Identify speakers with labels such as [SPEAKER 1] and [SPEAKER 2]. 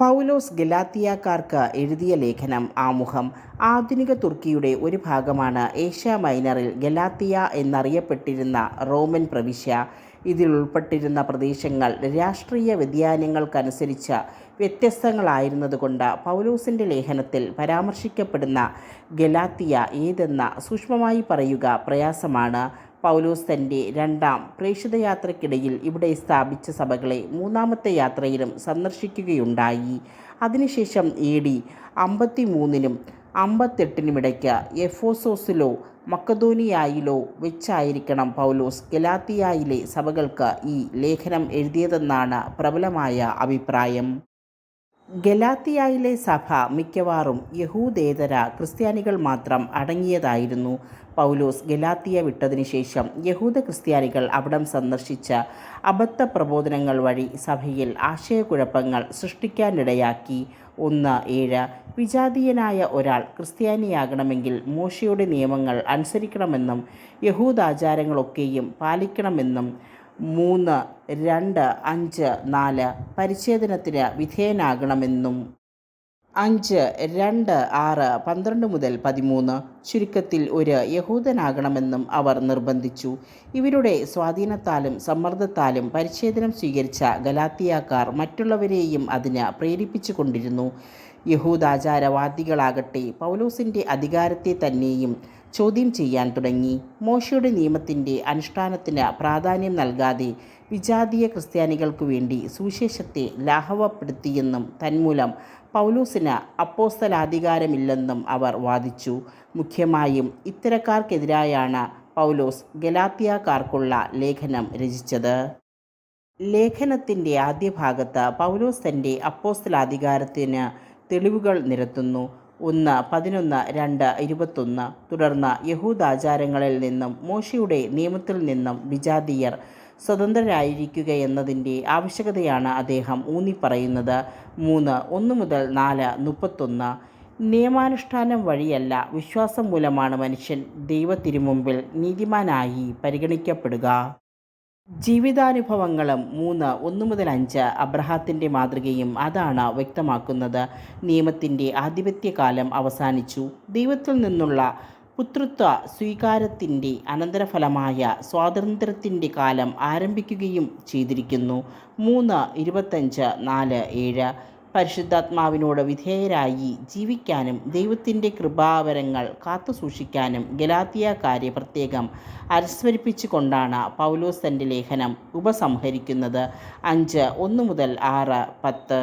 [SPEAKER 1] പൗലോസ് ഗലാത്തിയാക്കാർക്ക് എഴുതിയ ലേഖനം ആമുഖം ആധുനിക തുർക്കിയുടെ ഒരു ഭാഗമാണ് ഏഷ്യ മൈനറിൽ ഗലാത്തിയ എന്നറിയപ്പെട്ടിരുന്ന റോമൻ പ്രവിശ്യ. ഇതിൽ ഉൾപ്പെട്ടിരുന്ന പ്രദേശങ്ങൾ രാഷ്ട്രീയ വ്യതിയാനങ്ങൾക്കനുസരിച്ച് വ്യത്യസ്തങ്ങളായിരുന്നതുകൊണ്ട് പൗലോസിന്റെ ലേഖനത്തിൽ പരാമർശിക്കപ്പെടുന്ന ഗലാത്തിയ ഏതെന്ന സൂക്ഷ്മമായി പറയുക പ്രയാസമാണ്. പൗലോസ് തന്റെ രണ്ടാം പ്രേക്ഷിതയാത്രയ്ക്കിടയിൽ ഇവിടെ സ്ഥാപിച്ച സഭകളെ മൂന്നാമത്തെ യാത്രയിലും സന്ദർശിക്കുകയുണ്ടായി. അതിനുശേഷം എ ഡി അമ്പത്തി മൂന്നിനും അമ്പത്തെട്ടിനുമിടയ്ക്ക് എഫോസോസിലോ മക്കതോനിയായിലോ വെച്ചായിരിക്കണം പൗലോസ് ഗലാത്തിയായിലെ സഭകൾക്ക് ഈ ലേഖനം എഴുതിയതെന്നാണ് പ്രബലമായ അഭിപ്രായം. ഗലാത്തിയായിലെ സഭ മിക്കവാറും യഹൂദേതര ക്രിസ്ത്യാനികൾ മാത്രം അടങ്ങിയതായിരുന്നു. പൗലോസ് ഗലാത്തിയ വിട്ടതിന് ശേഷം യഹൂദ ക്രിസ്ത്യാനികൾ അവിടം സന്ദർശിച്ച അബദ്ധ പ്രബോധനങ്ങൾ വഴി സഭയിൽ ആശയക്കുഴപ്പങ്ങൾ സൃഷ്ടിക്കാനിടയാക്കി. ഒന്ന് ഏഴ് വിജാതീയനായ ഒരാൾ ക്രിസ്ത്യാനിയാകണമെങ്കിൽ മോശയുടെ നിയമങ്ങൾ അനുസരിക്കണമെന്നും യഹൂദാചാരങ്ങളൊക്കെയും പാലിക്കണമെന്നും മൂന്ന് രണ്ട് അഞ്ച് നാല് പരിച്ഛേദനത്തിന് വിധേയനാകണമെന്നും. അഞ്ച് രണ്ട് ആറ് പന്ത്രണ്ട് മുതൽ പതിമൂന്ന് ചുരുക്കത്തിൽ ഒരു യഹൂദനാകണമെന്നും അവർ നിർബന്ധിച്ചു. ഇവരുടെ സ്വാധീനത്താലും സമ്മർദ്ദത്താലും പരിച്ഛേദനം സ്വീകരിച്ച ഗലാത്തിയാക്കാർ മറ്റുള്ളവരെയും അതിന് പ്രേരിപ്പിച്ചു കൊണ്ടിരുന്നു യഹൂദാചാരവാദികളാകട്ടെ പൗലോസിന്റെ അധികാരത്തെ തന്നെയും ചോദ്യം ചെയ്യാൻ തുടങ്ങി. മോശയുടെ നിയമത്തിന്റെ അനുഷ്ഠാനത്തിന് പ്രാധാന്യം നൽകാതെ വിജാതീയ ക്രിസ്ത്യാനികൾക്കു വേണ്ടി സുവിശേഷത്തെ ലാഘവപ്പെടുത്തിയെന്നും തന്മൂലം പൗലൂസിന് അപ്പോസ്തലാധികാരമില്ലെന്നും അവർ വാദിച്ചു. മുഖ്യമായും ഇത്തരക്കാർക്കെതിരായാണ് പൗലോസ് ഗലാത്തിയാക്കാർക്കുള്ള ലേഖനം രചിച്ചത്. ലേഖനത്തിന്റെ ആദ്യ ഭാഗത്ത് പൗലോസ് തന്റെ അപ്പോസ്തലാധികാരത്തിന് തെളിവുകൾ നിരത്തുന്നു. ഒന്ന് പതിനൊന്ന് രണ്ട് ഇരുപത്തൊന്ന് തുടർന്ന് യഹൂദാചാരങ്ങളിൽ നിന്നും മോശയുടെ നിയമത്തിൽ നിന്നും വിജാതീയർ സ്വതന്ത്രരായിരിക്കുകയെന്നതിന്റെ ആവശ്യകതയാണ് അദ്ദേഹം ഊന്നിപ്പറയുന്നത്. മൂന്ന് ഒന്ന് മുതൽ നാല് മുപ്പത്തൊന്ന് നിയമാനുഷ്ഠാനം വഴിയല്ല വിശ്വാസം മൂലമാണ് മനുഷ്യൻ ദൈവത്തിരുമുമ്പിൽ നീതിമാനായി പരിഗണിക്കപ്പെടുക. ജീവിതാനുഭവങ്ങളും മൂന്ന് ഒന്ന് മുതൽ അഞ്ച് അബ്രഹാത്തിന്റെ മാതൃകയും അതാണ് വ്യക്തമാക്കുന്നത്. നിയമത്തിന്റെ ആധിപത്യകാലം അവസാനിച്ചു. ദൈവത്തിൽ നിന്നുള്ള പുത്രത്വ സ്വീകാരത്തിന്റെ അനന്തരഫലമായ സ്വാതന്ത്ര്യത്തിന്റെ കാലം ആരംഭിക്കുകയും ചെയ്തിരിക്കുന്നു. മൂന്ന് ഇരുപത്തഞ്ച് നാല് ഏഴ് പരിശുദ്ധാത്മാവിനോട് വിധേയരായി ജീവിക്കാനും ദൈവത്തിന്റെ കൃപാവരങ്ങൾ കാത്തുസൂക്ഷിക്കാനും ഗലാത്തിയക്കാരെ പ്രത്യേകം അനുസ്മരിപ്പിച്ചുകൊണ്ടാണ് പൗലോസ് തന്റെ ലേഖനം ഉപസംഹരിക്കുന്നത്. അഞ്ച് ഒന്ന് മുതൽ ആറ് പത്ത്.